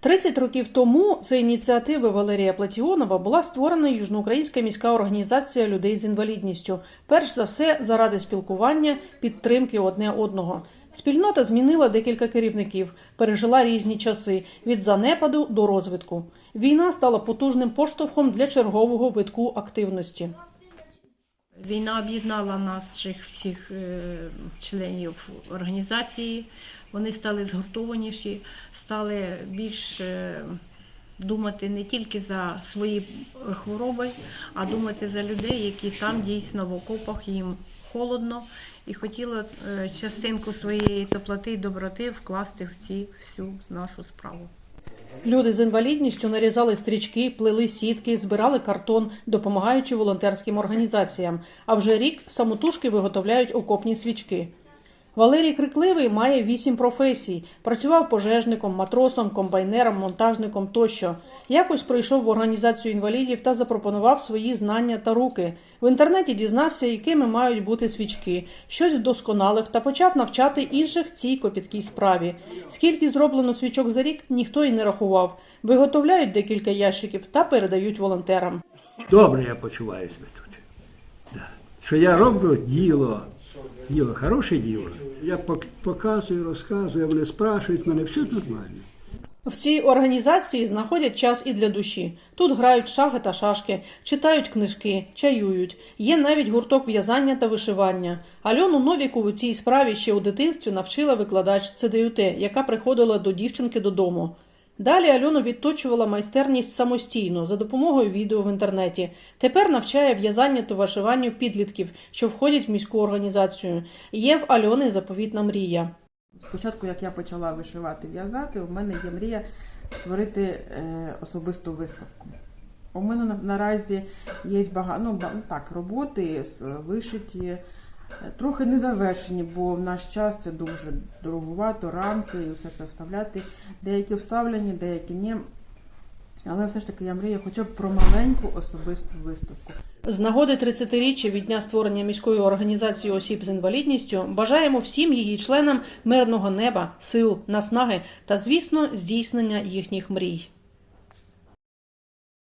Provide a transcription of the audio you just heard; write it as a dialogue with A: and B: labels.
A: 30 років тому за ініціативи Валерія Платіонова була створена Южноукраїнська міська організація людей з інвалідністю. Перш за все, заради спілкування, підтримки одне одного. Спільнота змінила декілька керівників, пережила різні часи від занепаду до розвитку. Війна стала потужним поштовхом для чергового витку активності.
B: Війна об'єднала наших всіх е, членів організації. Вони стали згуртованіші, стали більш е, думати не тільки за свої хвороби, а думати за людей, які там дійсно в окопах їм холодно, і хотіла е, частинку своєї теплоти і доброти вкласти в ці всю нашу справу.
A: Люди з інвалідністю нарізали стрічки, плели сітки, збирали картон, допомагаючи волонтерським організаціям. А вже рік самотужки виготовляють окопні свічки. Валерій Крикливий має вісім професій: працював пожежником, матросом, комбайнером, монтажником тощо. Якось прийшов в організацію інвалідів та запропонував свої знання та руки. В інтернеті дізнався, якими мають бути свічки, щось вдосконалив та почав навчати інших цій копіткій справі. Скільки зроблено свічок за рік, ніхто й не рахував. Виготовляють декілька ящиків та передають волонтерам.
C: Добре я почуваюся тут. Що я роблю діло, діло, хороше діло. Я пок- показую, розказую, вони спрашують мене, все нормально.
A: В цій організації знаходять час і для душі. Тут грають шахи та шашки, читають книжки, чаюють. Є навіть гурток в'язання та вишивання. Альону Новіку у цій справі ще у дитинстві навчила викладач ЦДЮТ, яка приходила до дівчинки додому. Далі Альону відточувала майстерність самостійно за допомогою відео в інтернеті. Тепер навчає в'язання та вишиванню підлітків, що входять в міську організацію. Є в Альони заповітна мрія.
D: Спочатку, як я почала вишивати, в'язати, у мене є мрія створити е, особисту виставку. У мене на- наразі є багато ну, ну, так, роботи вишиті, трохи не завершені, бо в наш час це дуже дороговато, рамки і все це вставляти. Деякі вставлені, деякі ні. Але все ж таки я мрію хоча б про маленьку особисту виставку.
A: З нагоди 30-річчя від дня створення міської організації осіб з інвалідністю бажаємо всім її членам мирного неба, сил, наснаги та, звісно, здійснення їхніх мрій.